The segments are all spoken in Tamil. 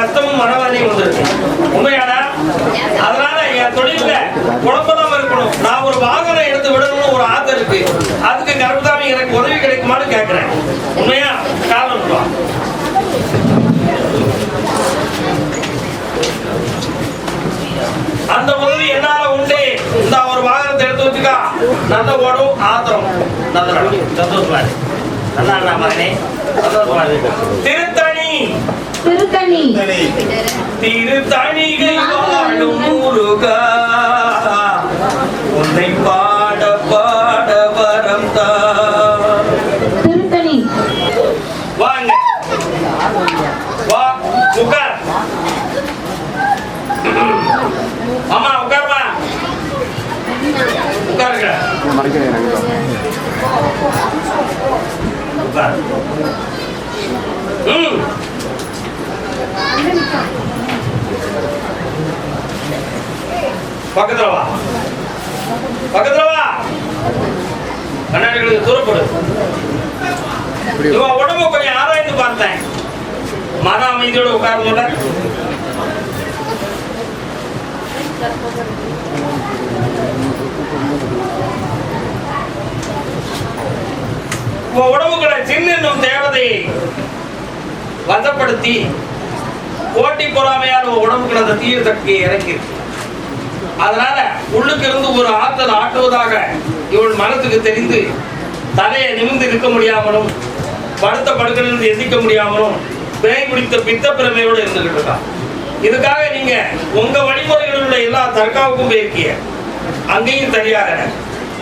கஷ்டமும் மனவாதையும் வந்திருக்கு. உண்மையானா அதனால என் தொழில குழப்பதாம இருக்கணும். நான் ஒரு வாகனம் எடுத்து விடணும்னு ஒரு ஆசை இருக்கு. அதுக்கு கருப்பதாமி எனக்கு உதவி கிடைக்குமான்னு கேட்கிறேன் உண்மையா? காலம் அந்த உதவி என்னால உண்டு. இந்த ஒரு வாகனத்தை எடுத்து வச்சுக்கா. நல்ல ஓடும் ஆத்திரம். நல்ல சந்தோஷமா நல்லா மகனே. சந்தோஷமா திருத்தணி. திருத்தணிகை வாழும் முருகா உன்னை பாட பாட வரம் திருத்தணி. வாங்க. வா உட்கார் அம்மா உட்காருமா உட்காருங்க உட்கார் ம். பக்கத்துல வா. பக்கத்துல வா. கண்ணாடிகளுக்கு தூரப்படு இவன் உடம்ப கொஞ்சம் ஆராய்ந்து பார்த்தேன். மன அமைதியோட உட்கார்ந்துட உன் உடம்புக்குள்ள சின்னும் தேவதையை வசப்படுத்தி போட்டி பொறாமையால் உன் உடம்புக்குள்ள அந்த தீய சக்தியை இறக்கிருக்கு அதனால உள்ளுக்கு இருந்து ஒரு ஆற்றல் ஆட்டுவதாக இவள் மனத்துக்கு தெரிந்து தலையை நிமிர்ந்து இருக்க முடியாமலும் படுத்த படுக்கையிலிருந்து எந்திக்க முடியாமலும் பேய் பிடித்த பித்த பிரமையோடு இருந்துகிட்டு இருக்கான் இதுக்காக நீங்க உங்க வழிமுறைகளில் உள்ள எல்லா தர்காவுக்கும் போயிருக்கிய அங்கேயும் சரியாகல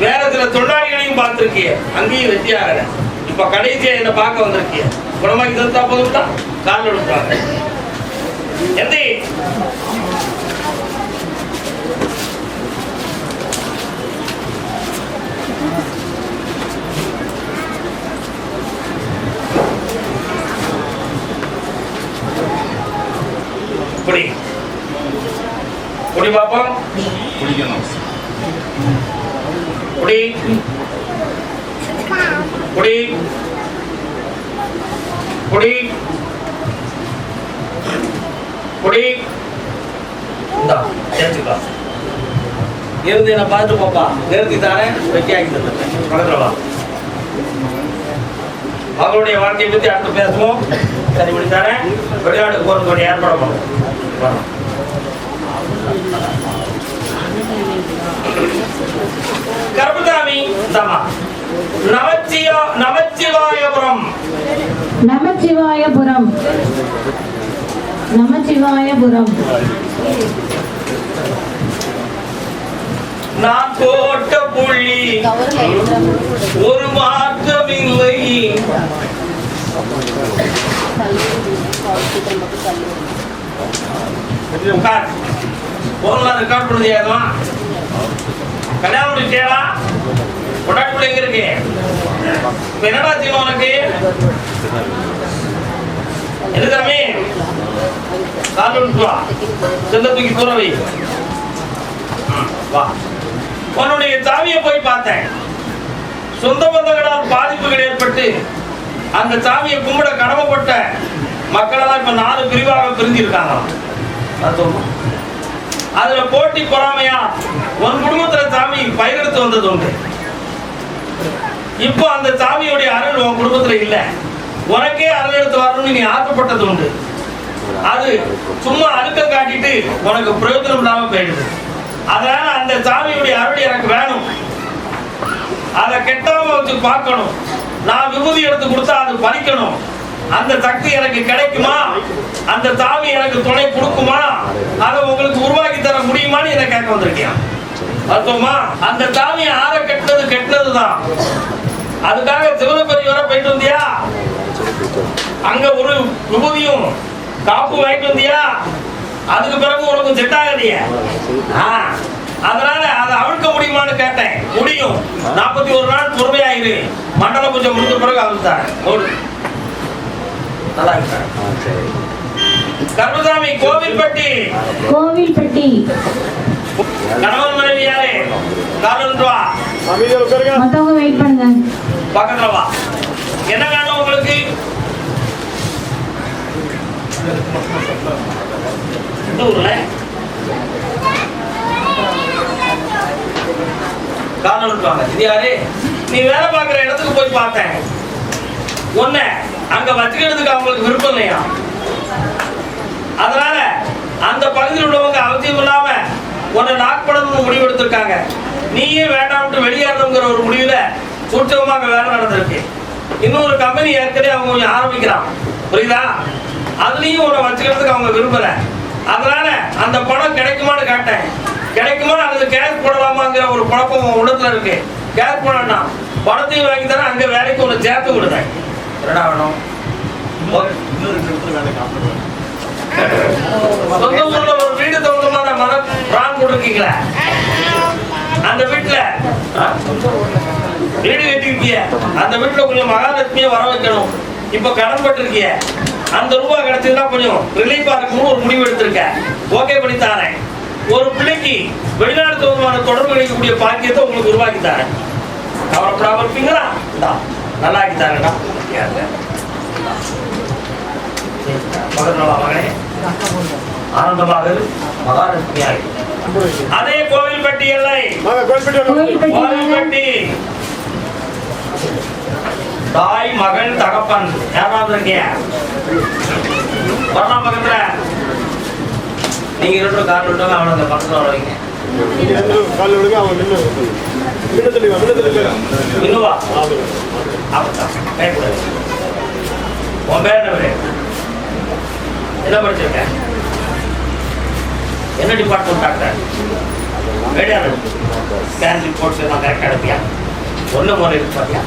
வேற சில தொழிலாளிகளையும் பார்த்துருக்கிய அங்கேயும் வெற்றியாகன இப்ப கடைசியா என்ன பார்க்க வந்திருக்கிய. குணமாக்கி தந்தா போதும் தான் கால் எடுத்தாங்க எந்தி குடி குடி பாப்போம். குடிக்கணும். குடி குடி குடி குடி இந்தா இருந்து என்ன பார்த்து பாப்பா நிறுத்தி தானே வெட்டியாக்கி தந்துட்டேன் பக்கத்துல அவங்களுடைய வாழ்க்கையை பற்றி அடுத்து பேசுவோம் சரி இப்படி தானே வெளிநாடு போறது ஏற்பாடு பண்ணுவோம் வா. கருப்பசாமி நமச்சிவாயபுரம் நமச்சிவாயபுரம் நமச்சிவாயபுரம். நான் போட்ட புள்ளி ஒரு மாற்றம் இல்லை ரெக்கார்ட் பண்ணுது கல்யாணம் முடிச்சேடா கொண்டாடி எங்க இருக்கு? என்னடா உனக்கு? தம்பி கால் விட்டு வா. தூக்கி தூர வை வா உன்னுடைய சாமியை போய் பார்த்தேன். சொந்த பந்தங்களால் பாதிப்புகள் ஏற்பட்டு அந்த சாமியை கும்பிட கடமைப்பட்ட மக்களெல்லாம் இப்ப நாலு பிரிவாக பிரிஞ்சிருக்காங்க அதுல போட்டி பொறாமையா உன் குடும்பத்துல சாமி பயிரெடுத்து வந்தது உண்டு. இப்போ அந்த சாமியுடைய அருள் உன் குடும்பத்துல இல்ல. உனக்கே அருள் எடுத்து வரணும்னு நீ ஆசைப்பட்டது உண்டு. அது சும்மா அழுக்க காட்டிட்டு உனக்கு பிரயோஜனம் இல்லாம போயிடுது. அதனால அந்த சாமியுடைய அருள் எனக்கு வேணும். அதை கெட்டாம வச்சு பார்க்கணும். நான் விபூதி எடுத்து கொடுத்தா அது பறிக்கணும். அந்த சக்தி எனக்கு கிடைக்குமா? அந்த சாமி எனக்கு துணை கொடுக்குமா? அதை உங்களுக்கு உருவாக்கி தர முடியுமான்னு இதை கேட்க வந்திருக்கேன். அர்த்தமா அந்த சாமி ஆற கெட்டது கெட்டது தான் அதுக்காக சிவன வர போயிட்டு வந்தியா? அங்க ஒரு விபூதியும் காப்பு வாங்கிட்டு வந்தியா? அதுக்கு பிறகு உனக்கு செட் ஆகலையே ஆ, அதனால அதை அவிழ்க்க முடியுமான்னு கேட்டேன். முடியும். நாற்பத்தி ஒரு நாள் பொறுமையாயிரு. மண்டல பூஜை முடிஞ்ச பிறகு அவிழ்த்தார் ஓடு நல்லா கருமசாமி கோவில்பட்டி. கோவில்பட்டி. கணவன் மனைவி யாரு? காலம் வா மத்தவங்க வெயிட் பண்ணுங்க. பக்கத்துல வா. என்ன வேணும் உங்களுக்கு? எந்த ஊர்ல? இது யாரு? நீ வேலை பார்க்குற இடத்துக்கு போய் பார்த்தேன். உன்னை அங்க வச்சுக்கிறதுக்கு அவங்களுக்கு விருப்பம் இல்லையா? அதனால அந்த பகுதியில் உள்ளவங்க அவசியம் இல்லாம உன்னை லாக் பண்ணணும்னு முடிவு எடுத்திருக்காங்க. நீயே வேண்டாம்ட்டு வெளியேறணுங்கிற ஒரு முடிவுல சூட்சமாக வேலை நடந்திருக்கு. இன்னொரு கம்பெனி ஏற்கனவே அவங்க கொஞ்சம் ஆரம்பிக்கிறான். புரியுதா? அதுலயும் உன்னை வச்சுக்கிறதுக்கு அவங்க விரும்பல. அதனால அந்த பணம் கிடைக்குமான்னு கேட்டேன். கிடைக்குமா அல்லது கேஷ் போடலாமாங்கிற ஒரு குழப்பம் உள்ளத்துல இருக்கு. கேஷ் போடணும்னா பணத்தையும் வாங்கி தரேன் அங்க வேலைக்கு ஒன்று சேர்த்து விடுதேன் என்னடா வேணும். சொந்த ஊர்ல ஒரு வீடு சொந்தமான மரம் பிரான் கொடுக்கீங்களா அந்த வீட்டுல? வீடு கட்டிருக்கிய அந்த வீட்டுல கொஞ்சம் மகாலட்சுமியை வர வைக்கணும். இப்ப கடன் பட்டிருக்கிய அந்த ரூபா கிடைச்சதுன்னா கொஞ்சம் ரிலீஃபா இருக்கும்னு ஒரு முடிவு எடுத்திருக்க ஓகே பண்ணி தாரேன். ஒரு பிள்ளைக்கு வெளிநாடு சொந்தமான தொடர்பு கிடைக்கக்கூடிய பாக்கியத்தை உங்களுக்கு உருவாக்கி தரேன். கவலைப்படாம இருப்பீங்களா? நல்லா ஆக்கி தரேன்டா. ஆனந்தமாக மகாலட்சுமியாக. அதே கோவில்பட்டி எல்லை. கோவில்பட்டி கோவில்பட்டி. தாய் மகன் தகப்பன். யாராவது இருக்கிய வரலாம் பக்கத்துல. நீங்க ரெண்டு கார் விட்டவங்க அவனை அந்த பக்கத்துல வர வைங்க. இன்னுவா அவன்தான் பயப்படாது உன் பேர் என்ன பேரு? என்ன படிச்சிருக்க? என்ன department doctor radiology scan reports எல்லாம் கரெக்டாக எடுப்பியா? ஒன்று முறை எடுத்து பார்த்தியா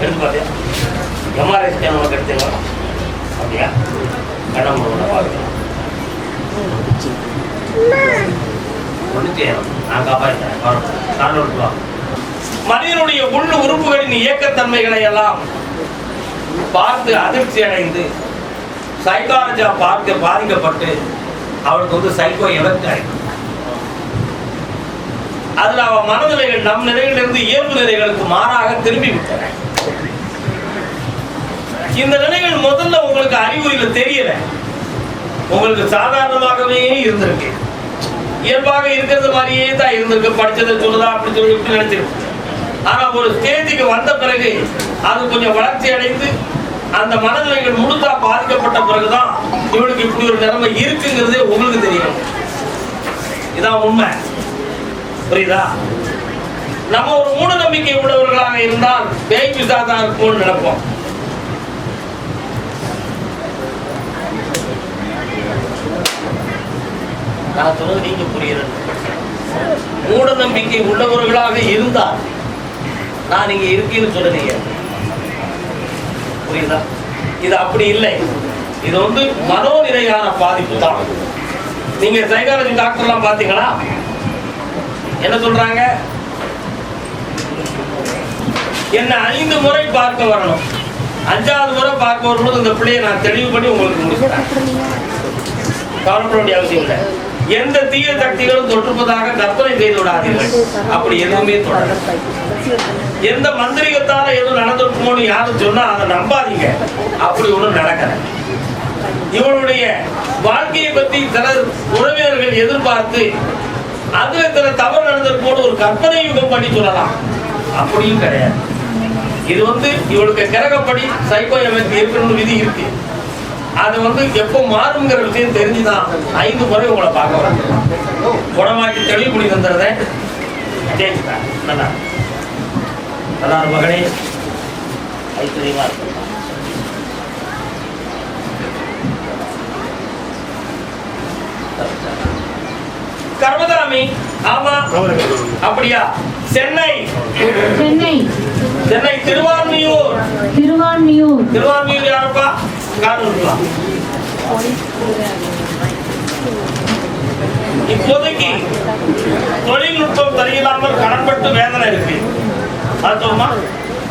எடுத்து பார்த்தியா எம்ஆர்ஐ ஸ்கேன் உனக்கு எடுத்தீங்களா? அப்படியா? கடன் ஒன்று பார்க்கலாம் நான் காப்பாற்றேன் மனிதனுடைய உள்ள உறுப்புகளின் இயக்கத்தன்மைகளை எல்லாம் பார்த்து அதிர்ச்சி அடைந்து சைக்காலஜா பார்க்க பாதிக்கப்பட்டு அவளுக்கு வந்து சைக்கோ எஃபெக்ட் ஆயிடும். அதில் அவ மனநிலைகள் நம் நிலைகளிலிருந்து இயல்பு நிலைகளுக்கு மாறாக திரும்பி விட்டன இந்த நிலைகள் முதல்ல உங்களுக்கு அறிகுறிகள் தெரியல. உங்களுக்கு சாதாரணமாகவே இருந்திருக்கு. இயல்பாக இருக்கிறது மாதிரியே தான் இருந்திருக்கு. படிச்சதை சொல்லுதா அப்படி சொல்லி நினைச்சிருக்கு. ஆனா ஒரு ஸ்டேஜுக்கு வந்த பிறகு அது கொஞ்சம் வளர்ச்சி அடைந்து அந்த மனநிலைகள் முழுதா பாதிக்கப்பட்ட பிறகுதான் இவனுக்கு இப்படி ஒரு நிலைமை இருக்குங்கிறதே உங்களுக்கு தெரியும். இதான் உண்மை. புரியுதா? நம்ம ஒரு மூட நம்பிக்கை உள்ளவர்களாக இருந்தால் பேய் பிசாதான் இருக்கும்னு நினைப்போம். நான் சொன்னது நீங்க புரியுறது மூட நம்பிக்கை உள்ளவர்களாக இருந்தால் நான் இங்க இருக்கேன்னு சொல்லலையே புரியுதா? இது அப்படி இல்லை. இது வந்து மனோநிலையான பாதிப்பு தான். நீங்க சைக்காலஜி டாக்டர்லாம் பாத்தீங்களா என்ன சொல்றாங்க? என்ன ஐந்து முறை பார்க்க வரணும். அஞ்சாவது முறை பார்க்க வரும்போது இந்த பிள்ளையை நான் தெளிவு பண்ணி உங்களுக்கு முடிச்சுட்டேன் கவலைப்பட வேண்டிய அவசியம் இல்லை. எந்த தீய சக்திகளும் தொற்றுப்பதாக கற்பனை செய்து விடாதீர்கள் அப்படி எதுவுமே தொடரும் எந்த மந்திரிகத்தால எதுவும் நடந்திருக்குமோன்னு யாரும் சொன்னா அதை நம்பாதீங்க. அப்படி ஒண்ணும் நடக்கல. இவனுடைய வாழ்க்கையை பத்தி சில உறவினர்கள் எதிர்பார்த்து அதுல சில தவறு நடந்திருக்குமோன்னு ஒரு கற்பனை யுகம் பண்ணி சொல்லலாம். அப்படியும் கிடையாது. இது வந்து இவளுக்கு கிரகப்படி சைக்கோ எமக்கு இருக்கணும்னு விதி இருக்கு. அது வந்து எப்போ மாறுங்கிற விஷயம் தெரிஞ்சுதான் ஐந்து முறை உங்களை பார்க்க வரேன் குணமாக்கி தெளிவு பண்ணி தந்துடுறேன் நல்லா. மகனே. ஐஸ்வர்யமா இருக்கும் கர்மதாமி ஆமா. அப்படியா? சென்னை. சென்னை. சென்னை திருவான்மியூர். திருவான்மியூர். திருவான்மியூர் யாருப்பா? இப்போதைக்கு தொழில்நுட்பம் சரியில்லாமல் கடன்பட்டு வேதனை இருக்கு. அது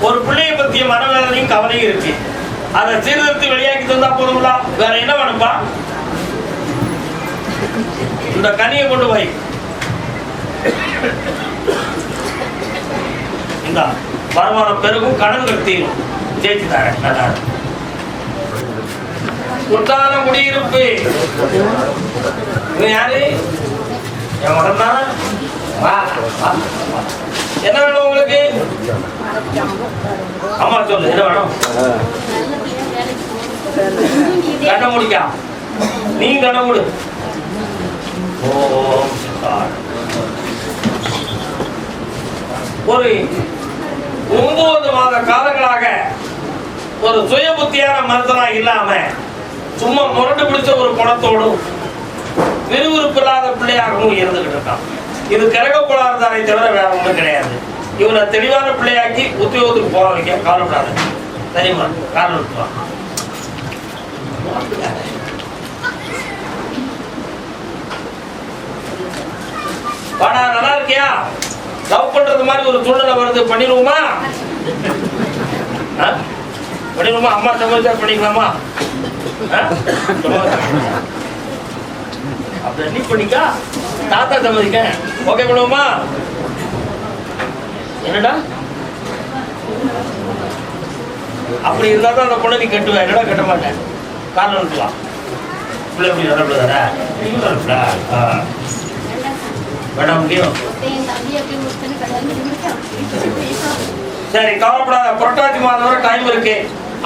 ஒரு பிள்ளைய பத்திய மனவேதனையும் கவலையும் இருக்கு. அதை சீர்திருத்தி வெளியாக்கி தந்தா போதுங்களா வேற என்ன வேணும்பா? இந்த கனியை கொண்டு போய். இந்த வருமானம் பெருகும் கடன்கள் தீரும் ஜெயிச்சு தரேன் நல்லா இருக்கு. குடியிருப்பு. இவன் யாரு? என் மகன் தான். வா, என்ன வேணும் உங்களுக்கு? அம்மா சொல்லு என்ன வேணும்? கண்ண முடிக்கா. நீ கண்ண மூடு. ஒரு ஒன்பது மாத காலங்களாக ஒரு சுய புத்தியான மனுஷனா இல்லாம சும்மா முரண்டு பிடிச்ச ஒரு குணத்தோடும் விறுவிறுப்பு இல்லாத பிள்ளையாகவும் இருந்துகிட்டு இருக்கான் இது கிரக கோளாறு தானே தவிர வேற ஒன்றும் கிடையாது. இவனை தெளிவான பிள்ளையாக்கி உத்தியோகத்துக்கு போக வைக்க கவலைப்படாது. தெரியுமா காரணம் இருக்குவா வாடா நல்லா இருக்கியா? லவ் பண்றது மாதிரி ஒரு சூழ்நிலை வருது. பண்ணிடுவோமா? பண்ணிடுவோமா? அம்மா சமைச்சா பண்ணிக்கலாமா? அப்ப நீ பண்ணிக்கா தாத்தா சம்மதிக்க ஓகே பண்ணுவோமா என்னடா? அப்படி இருந்தா தான் அந்த பொண்ணை நீ என்னடா கட்ட மாட்டேன். காரணம் இருக்கலாம் பிள்ளை எப்படி முடியும் சரி கவலைப்படாத. புரட்டாசி மாதம் வரை டைம் இருக்கு.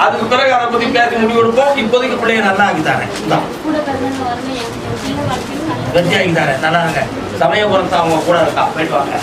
அதுக்கு பிறகு அதை பத்தி பேசி முடிவு எடுப்போம். இப்போதைக்கு பிள்ளைய நல்லா ஆக்கி தரேன். இந்தா, வெற்றி ஆக்கி தரேன். நல்லா இருங்க சமயபுரத்து அவங்க கூட இருக்கா? போயிட்டு வாங்க.